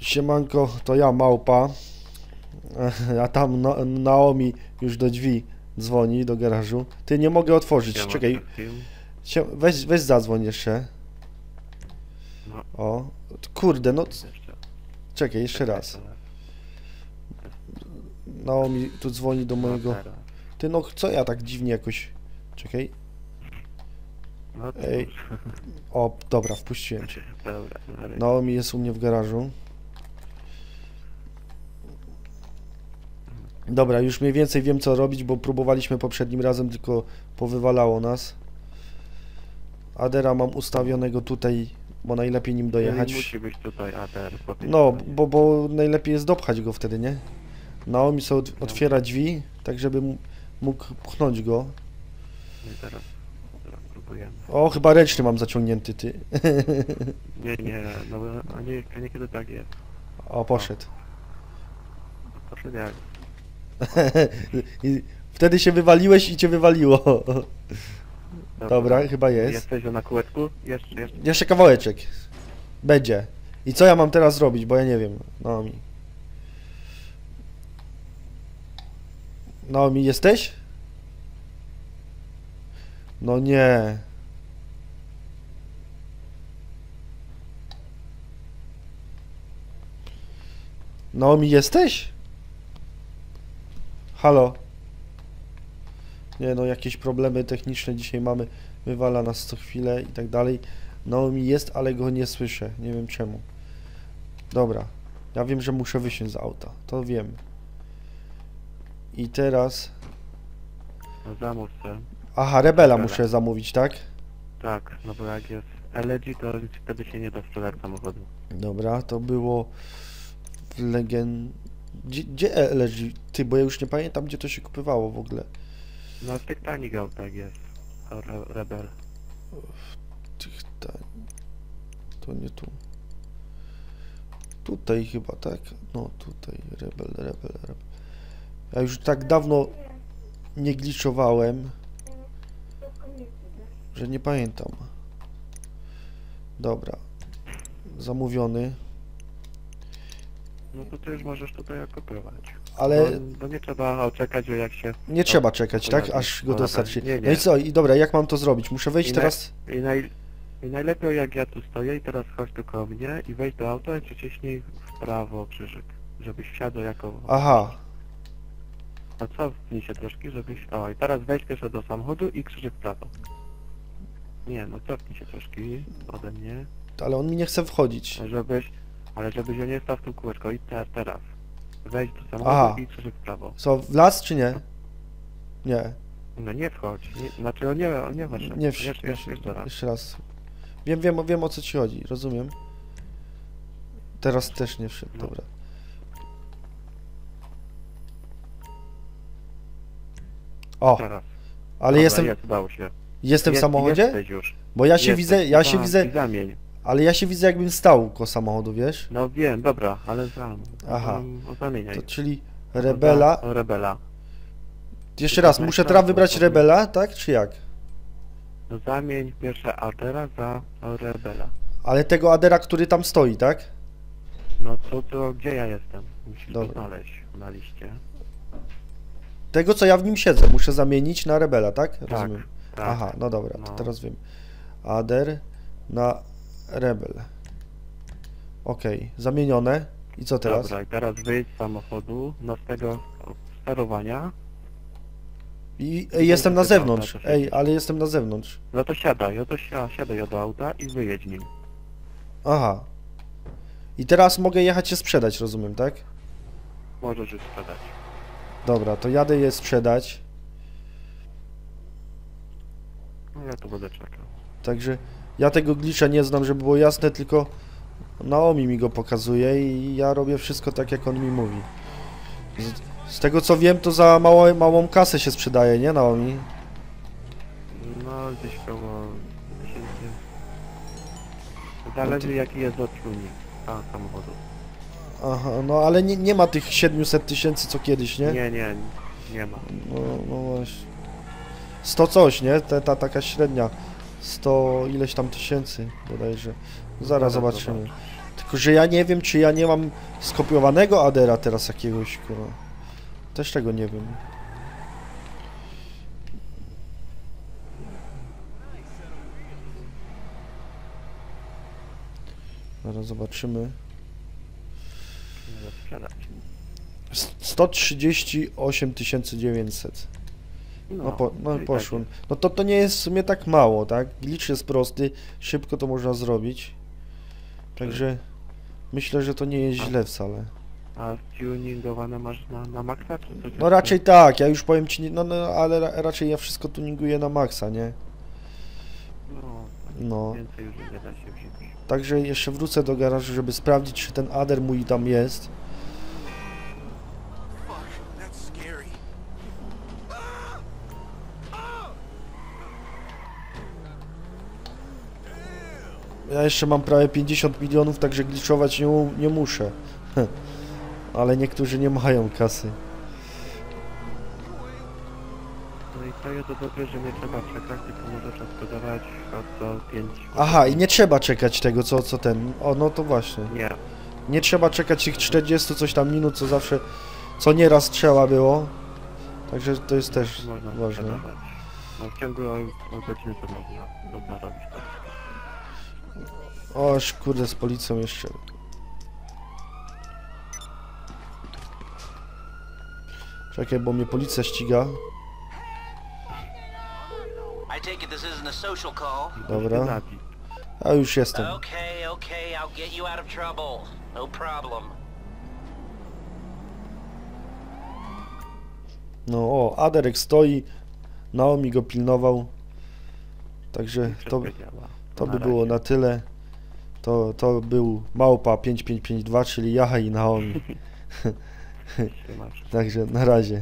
Siemanko, to ja małpa. A tam Na- Naomi już do drzwi dzwoni, do garażu. Ty nie mogę otworzyć, Siema, czekaj. Sie- Weź, weź zadzwoń jeszcze. No. O, kurde, no czekaj, jeszcze raz. Naomi tu dzwoni do No mojego... Ty no, co ja tak dziwnie jakoś... Czekaj. No Ej. O, dobra, wpuściłem cię. Naomi jest u mnie w garażu. Dobra, już mniej więcej wiem co robić, bo próbowaliśmy poprzednim razem, tylko powywalało nas. Adera mam ustawionego tutaj, bo najlepiej nim dojechać. Musi być tutaj tej No, bo, bo najlepiej jest dopchać go wtedy, nie? Naomi sobie ot- otwiera drzwi, tak żeby mógł pchnąć go. No i teraz, teraz próbujemy. O, chyba ręczny mam zaciągnięty, ty. Nie, nie, no a nie, niekiedy tak jest. O, poszedł. Proszę jak. Wtedy się wywaliłeś i cię wywaliło. Dobra, chyba jest. Jesteś na kółeczku? Jeszcze, jeszcze. Jeszcze kawałeczek. Będzie. I co ja mam teraz zrobić, bo ja nie wiem. Naomi. Naomi, jesteś? No nie. Naomi, jesteś? Halo? Nie no, jakieś problemy techniczne dzisiaj mamy. Wywala nas co chwilę i tak dalej. Naomi jest, ale go nie słyszę. Nie wiem czemu. Dobra. Ja wiem, że muszę wysiąść z auta. To wiem. I teraz... No zamów se. Aha, Rebela Rebela. muszę zamówić, tak? Tak, no bo jak jest LG, to wtedy się nie da sprzedać samochodu. Dobra, to było w Legend... Gdzie, gdzie LG? Ty, bo ja już nie pamiętam, gdzie to się kupywało w ogóle. No w tych tanich autach jest. Re Rebel. Tych ta... To nie tu. Tutaj chyba, tak? No tutaj, Rebel, Rebel, Rebel. Ja już tak dawno nie gliczowałem, że nie pamiętam. Dobra. Zamówiony. No to ty już możesz tutaj kupować. Ale Bo, bo nie trzeba czekać, że jak się... nie trzeba czekać, tak? Aż go No dostarczy. dobra, nie, No i nie. co? I dobra, jak mam to zrobić? Muszę wejść I na- teraz... I, naj... I najlepiej jak ja tu stoję i teraz chodź tu koło mnie i wejdź do auta i przyciśnij w prawo krzyżyk. Żebyś wsiadł jako... Aha. A cofnij się troszkę, żebyś... O, i teraz wejdź pierwsze do samochodu i krzyżyk w prawo. Nie, no cofnij się troszkę ode mnie, Ale on mi nie chce wchodzić. żebyś... Ale żebyś ja nie stał w tym kółeczko i te, teraz. Wejdź do samochodu Aha. i krzyżyk w prawo. Co, w las czy nie? Nie. No nie wchodź, nie, znaczy on nie, on nie weszł. Nie wsz... jeszcze, jeszcze, jeszcze raz. Jeszcze raz. Wiem, wiem, wiem o co ci chodzi, rozumiem. Teraz też nie wszedł, No. dobra. O, Teraz. ale Dobra, jestem, Jest, udało się. jestem w Jest- samochodzie? Jesteś już. Bo ja się Jesteś. widzę, ja się Tak, widzę, i Zamień. Ale ja się widzę jakbym stał koło samochodu, wiesz? No wiem, dobra, ale zam. Aha. zam- O, zamieniaj. To czyli Rebela. O, rebela. Jeszcze raz, muszę teraz wybrać Rebela, tak? Czy jak? No zamień pierwsze Adera za rebela. Ale tego Adera, który tam stoi, tak? No to, to gdzie ja jestem? Musisz Dobra. to znaleźć na liście. Tego, co ja w nim siedzę, muszę zamienić na Rebela, tak? Rozumiem. Tak. Aha, no dobra, to No. teraz wiem. Ader na Rebel. Okej, zamienione. I co teraz? Dobra, i teraz wyjdź z samochodu, no z tego sterowania. I ej, jestem na zewnątrz. się- Ej, ale jestem na zewnątrz. No to siadaj, no to si- siadaj do auta i wyjedź nim. Aha. I teraz mogę jechać się sprzedać, rozumiem, tak? Możesz już sprzedać. Dobra, to jadę je sprzedać. No ja tu będę czekał. Także ja tego glicza nie znam, żeby było jasne, tylko Naomi mi go pokazuje i ja robię wszystko tak, jak on mi mówi. Z, z tego co wiem, to za mało, małą kasę się sprzedaje, nie Naomi? No gdzieś koło 10. Zależy jaki jest odczulnik a, samochodu. Aha, no ale nie, nie ma tych 700 tysięcy co kiedyś, nie? Nie, nie, nie ma. No, no właśnie. 100 coś, nie? Ta, ta taka średnia. 100 ileś tam tysięcy bodajże. Zaraz zobaczymy. zobaczę. Tylko, że ja nie wiem, czy ja nie mam skopiowanego adera teraz jakiegoś, kurwa. Też tego nie wiem. Zaraz zobaczymy. Nie sprzedać. S- 138 900. No, po, no i poszło. tak No to to nie jest w sumie tak mało, tak? Glitch jest prosty, szybko to można zrobić. Także myślę, że to nie jest źle wcale. A tuningowane masz na, na maksa, czy coś? No raczej tak, ja już powiem ci, nie- no, no ale ra, raczej ja wszystko tuninguję na maksa, nie? No, No. więcej już nie da się wziąć. Także jeszcze wrócę do garażu, żeby sprawdzić, czy ten ader mój tam jest. Ja jeszcze mam prawie 50 milionów, także glitchować nie, nie muszę. Ale niektórzy nie mają kasy. No i to jest to dobre, że nie trzeba czekać, tylko możesz odkodować od do 5. Aha, i nie trzeba czekać tego, co, co ten... O, no to właśnie. Nie, Nie trzeba czekać tych 40 coś tam minut, co zawsze, co nieraz trzeba było. Także to jest też można ważne. sprzedawać. No w ciągu godziny to można, można robić O, aż kurde, z policją jeszcze. Czekaj, bo mnie policja ściga. Dobra. A już jestem. Okay, okay, I'll get you out of trouble. No problem. No o, Aderek stoi. Naomi go pilnował. Także to, to by było na tyle. To, to był Małpa 5552, czyli Jaha i Naomi. Także na razie.